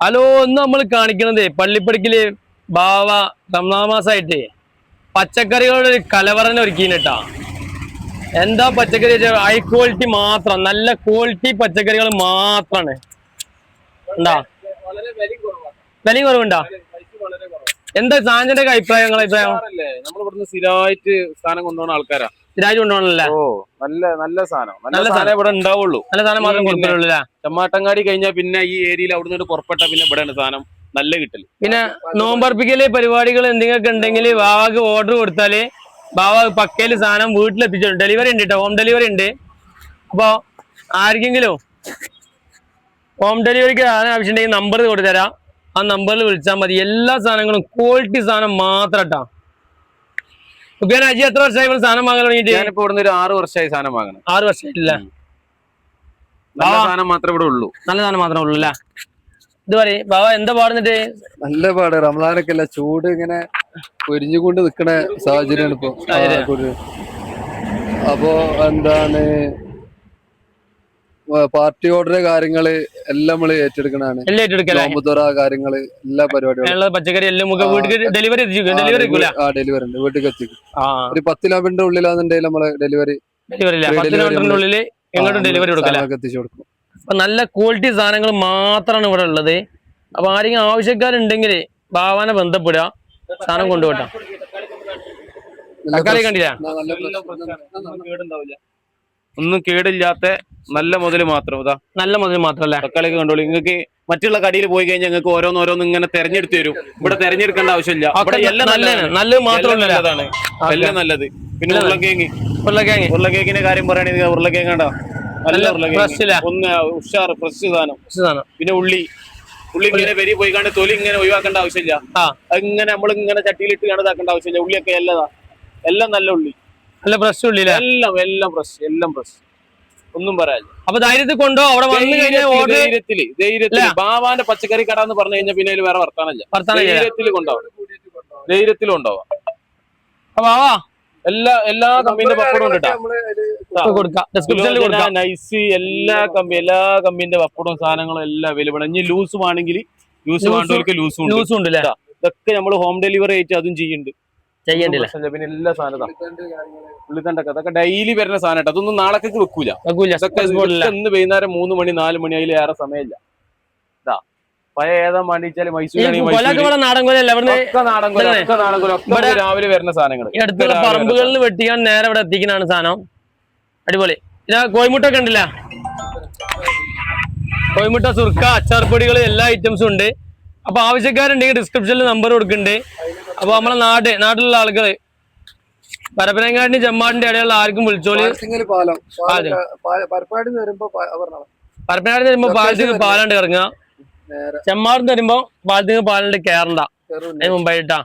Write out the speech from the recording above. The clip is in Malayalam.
ഹലോ ഒന്ന് നമ്മൾ കാണിക്കണത് പള്ളിപ്പടിക്കൽ ബാവ റംസാൻ മാസമായിട്ട് പച്ചക്കറികളുടെ ഒരു കലവറനെ ഒരുക്കിയിട്ടാ എന്താ പച്ചക്കറി ഹൈ ക്വാളിറ്റി മാത്രം നല്ല ക്വാളിറ്റി പച്ചക്കറികൾ മാത്രാണ്. വളരെ വിലയും കുറവുണ്ടാ? എന്താ സാഞ്ചന്റെ അഭിപ്രായം അഭിപ്രായം? നമ്മൾ സ്ഥിരമായിട്ട് സ്ഥാനം കൊണ്ടുപോകുന്ന ആൾക്കാരാ. രാജ് കൊണ്ടുപോകണല്ലേ ഓ നല്ല നല്ല സാധനം. നല്ല സാധനം ഇവിടെ ഉണ്ടാവുള്ളൂ. നല്ല സാധനം മാത്രം കൊടുക്കുള്ളൂ ചമ്മാട്ടങ്ങാടി കഴിഞ്ഞാൽ പിന്നെ ഈ ഏരിയയിൽ അവിടെ നിന്ന് പുറപ്പെട്ട പിന്നെ ഇവിടെയാണ് സാധനം നല്ല കിട്ടൽ. പിന്നെ നോമ്പർപ്പിക്കൽ പരിപാടികൾ എന്തെങ്കിലും ഉണ്ടെങ്കിൽ ബാവാക്ക് ഓർഡർ കൊടുത്താൽ ബാവ പക്കയിൽ സാധനം വീട്ടിലെത്തിച്ചു ഡെലിവറി ഉണ്ട് കേട്ടോ ഹോം ഡെലിവറി ഉണ്ട്. അപ്പൊ ആർക്കെങ്കിലും ഹോം ഡെലിവറിക്ക് സാധനം ആവശ്യമുണ്ടെങ്കിൽ നമ്പർ കൊടുത്തരാം. ആ നമ്പറിൽ വിളിച്ചാൽ മതി. എല്ലാ സാധനങ്ങളും ക്വാളിറ്റി സാധനം മാത്രം കേട്ടോ ഉപ്പേന അജി എത്ര വർഷമായി ഇവിടെ സാധനം വാങ്ങാൻ തുടങ്ങിയിട്ട്? ഞാനിപ്പോ ഇവിടുന്ന് ഒരു ആറ് വർഷമായി സാധനം വാങ്ങണം ആറ് വർഷമായിട്ടില്ല? നല്ല. സാധനം മാത്രമേ ഇവിടെ ഉള്ളൂ. നല്ല സാധനം മാത്രമേ ഉള്ളൂ അല്ലേ? ഇത് പറയും ബാബ എന്താ പാടുന്നിട്ട്? നല്ല പാട്. റംസാനൊക്കെ അല്ല ചൂട് ഇങ്ങനെ പൊരിഞ്ഞുകൊണ്ട് നിക്കണ സാഹചര്യമാണ് ഇപ്പൊ. അപ്പോ എന്താണ് പാർട്ടി ഓർഡർ കാര്യങ്ങൾ എല്ലാം നമ്മൾ ഏറ്റെടുക്കണാണ് എല്ലാം കാര്യങ്ങൾ എല്ലാ പരിപാടികളും. പച്ചക്കറി എല്ലാം ഡെലിവറി ആ ഡെലിവറി ഉണ്ട്. വീട്ടിൽ എത്തിക്കും. ആ. ഒരു പത്ത് കിലോമീറ്ററിന്റെ ഉള്ളിലാന്നുണ്ടെങ്കിൽ നമ്മൾ ഡെലിവറി ഡെലിവറി ഇല്ല. Free പത്ത് delivery കിലോമീറ്ററിന്റെ നമ്മൾ ഉള്ളിൽ എങ്ങോട്ടും ഡെലിവറി എത്തിച്ചു കൊടുക്കും. അപ്പൊ നല്ല ക്വാളിറ്റി സാധനങ്ങൾ മാത്രമാണ് ഇവിടെ ഉള്ളത്. അപ്പൊ ആരെങ്കിലും ആവശ്യക്കാരുണ്ടെങ്കിൽ ഭാവന ബന്ധപ്പെടുക. സാധനം കൊണ്ടുപോട്ടാ. തക്കാളി കണ്ടില്ല? ഒന്നും കേടില്ലാത്ത നല്ല മുതൽ മാത്രം ഇതാ. നല്ല മുതൽ മാത്രല്ലേ തക്കാളിയൊക്കെ കണ്ടോളൂ. നിങ്ങൾക്ക് മറ്റുള്ള കടിയിൽ പോയി കഴിഞ്ഞാൽ നിങ്ങൾക്ക് ഓരോന്ന് ഓരോന്ന് ഇങ്ങനെ തെരഞ്ഞെടുത്ത് തരും. ഇവിടെ തെരഞ്ഞെടുക്കേണ്ട ആവശ്യമില്ല. ഇവിടെ എല്ലാം നല്ലത് മാത്രമല്ല എല്ലാം നല്ലത്. പിന്നെ ഉരുളക്കേങ്ങി ഉരുളക്കേങ്ങി ഉരുളക്കിഴങ്ങ്. ഉരുളക്കേക്കിന്റെ കാര്യം പറയുകയാണെങ്കിൽ ഉരുളക്കേങ്ങ് കണ്ടോ? നല്ല ഉരുളക്കേങ്ങ് ഒന്ന് ഉഷാർ ഫ്രഷ് സാധനം. പിന്നെ ഉള്ളി. ഉള്ളി ഇങ്ങനെ വരി പോയി കണ്ട് തൊലി ഇങ്ങനെ ഒഴിവാക്കേണ്ട ആവശ്യമില്ല. ആ. അങ്ങനെ നമ്മൾ ഇങ്ങനെ ചട്ടിയിലിട്ട് കണ്ടതാക്കേണ്ട ആവശ്യമില്ല. ഉള്ളിയൊക്കെ എല്ലതാ. എല്ലാം നല്ല ഉള്ളി. നല്ല പ്രശ്നം ഉള്ളില്ല എല്ലാം എല്ലാം ഫ്രഷ് എല്ലാം ഫ്രഷ് ഒന്നും പറയാനില്ല. അപ്പൊ ധൈര്യത്തിൽ കൊണ്ടോ? അവിടെ വന്നു കഴിഞ്ഞാൽ ധൈര്യത്തിൽ ധൈര്യത്തിൽ ബാബാന്റെ പച്ചക്കറി കട എന്ന് പറഞ്ഞു കഴിഞ്ഞാൽ പിന്നെ വേറെ വർത്താനല്ല ധൈര്യത്തിൽ കൊണ്ടുപോകാം ധൈര്യത്തിലും ഉണ്ടാവാം അപ്പൊ ആവാ എല്ലാ എല്ലാ കമ്പനിന്റെ പപ്പടം ഉണ്ട് നൈസ് എല്ലാ കമ്പി എല്ലാ കമ്പനിന്റെ പപ്പടവും സാധനങ്ങളും എല്ലാം അവൈലബിൾ ആണ്. ഇനി ലൂസ് ആണെങ്കിൽ ലൂസ് വേണ്ടവർക്ക് ലൂസും ഉണ്ട്. ഉണ്ട് ഇതൊക്കെ നമ്മൾ ഹോം ഡെലിവറി ആയിട്ട് അതും ചെയ്യുന്നുണ്ട്. ചെയ്യണ്ടില്ല. പിന്നെ എല്ലാ സാധനം ഉള്ളിത്തണ്ടൊക്കെ അതൊക്കെ ഡെയിലി വരുന്ന സാധനം അതൊന്നും നാളേക്ക് വെക്കൂല. ഇന്ന് വൈകുന്നേരം മൂന്ന് മണി നാല് മണി അതിൽ ഏറെ സമയമില്ല. ഇതാ. പഴയ ഏതാ വേണ്ടിച്ചാൽ മൈസൂർ രാവിലെ വരുന്ന സാധനങ്ങൾ അടുത്തുള്ള പറമ്പുകളിൽ വെട്ടിക്കാൻ നേരെ ഇവിടെ എത്തിക്കുന്നതാണ് സാധനം. അടിപൊളി. പിന്നെ കോയിമുട്ടൊക്കെ ഉണ്ടല്ല? കോയിമുട്ട സുർക്ക അച്ചാർപ്പൊടികൾ എല്ലാ ഐറ്റംസും ഉണ്ട്. അപ്പൊ ആവശ്യക്കാരുണ്ടെങ്കിൽ ഡിസ്ക്രിപ്ഷനിൽ നമ്പർ കൊടുക്കുന്നുണ്ട്. അപ്പൊ നമ്മളെ നാട് നാട്ടിലുള്ള ആളുകൾ പരപ്പനങ്ങാടിന്റെ ജമ്മാടിന്റെ ഇടയിലുള്ള ആർക്കും വിളിച്ചോളി പരപ്പനാടിന്ന് വരുമ്പോ പ- പറഞ്ഞോ പരപ്പനങ്ങാടി വരുമ്പോ പാലത്തിന് പാലാണ്ട് ഇറങ്ങുക. ചെമ്മാടിന്ന് ചെമ്മാടിന് വരുമ്പോ പാലത്തിന് പാലാണ്ട്. അതിന് മുമ്പായിട്ടാ.